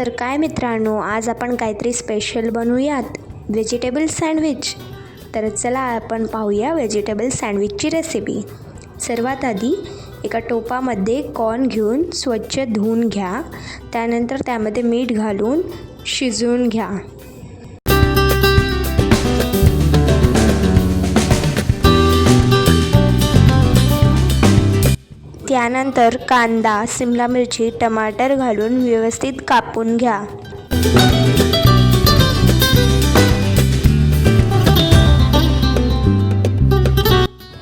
तर काय मित्रांनो आज आपण काहीतरी स्पेशल बनवूयात. व्हेजिटेबल सँडविच तर चला आपण पाहूया व्हेजिटेबल सँडविचची रेसिपी सर्वात आधी एका टोपामध्ये कॉर्न घेऊन स्वच्छ धुवून घ्या. त्यानंतर त्यामध्ये मीठ घालून शिजवून घ्या. त्यानंतर कांदा सिमला मिरची टमाटर घालून व्यवस्थित कापून घ्या.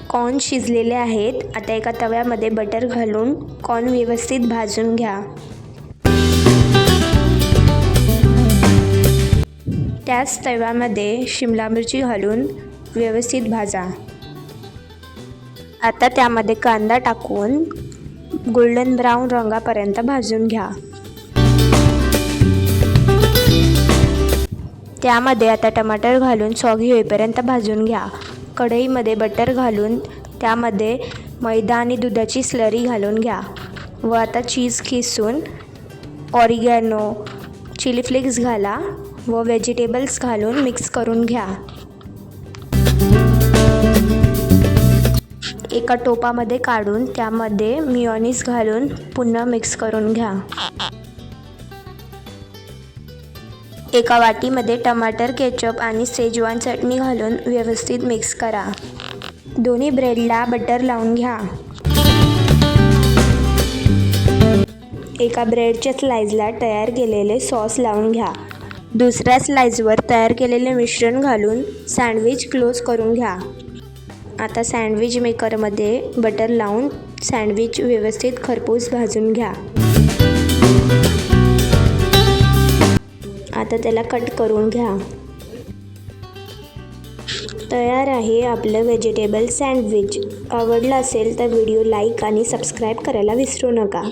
कॉर्न शिजलेले आहेत. आता एका तव्यामध्ये बटर घालून कॉर्न व्यवस्थित भाजून घ्या. त्याच तव्यामध्ये शिमला मिरची घालून व्यवस्थित भाजा. आता त्यामध्ये कांदा टाकून गोल्डन ब्राऊन रंगापर्यंत भाजून घ्या. त्यामध्ये आता टमाटर घालून सॉगी होईपर्यंत भाजून घ्या. कढईमध्ये बटर घालून त्यामध्ये मैदा आणि दुधाची स्लरी घालून घ्या. व आता चीज खिसून ऑरिगॅनो चिली फ्लेक्स घाला व व्हेजिटेबल्स घालून मिक्स करून घ्या. एका टोपामध्ये काढून त्यामध्ये मिओनिस घालून पुन्हा मिक्स करून घ्या. एका वाटीमध्ये टमाटर केचप आणि सेजवान चटणी घालून व्यवस्थित मिक्स करा. दोन्ही ब्रेडला बटर लावून घ्या. एका ब्रेडच्या स्लाइजला तयार केलेले सॉस लावून घ्या. दुसऱ्या स्लाइजवर तयार केलेले मिश्रण घालून सँडविच क्लोज करून घ्या. आता सँडविच मेकरमध्ये बटर लावून सँडविच व्यवस्थित खरपूस भाजून घ्या. आता त्याला कट करून घ्या. तयार आहे आपलं व्हेजिटेबल सँडविच आवडलं असेल तर व्हिडिओ लाईक आणि सबस्क्राईब करायला विसरू नका.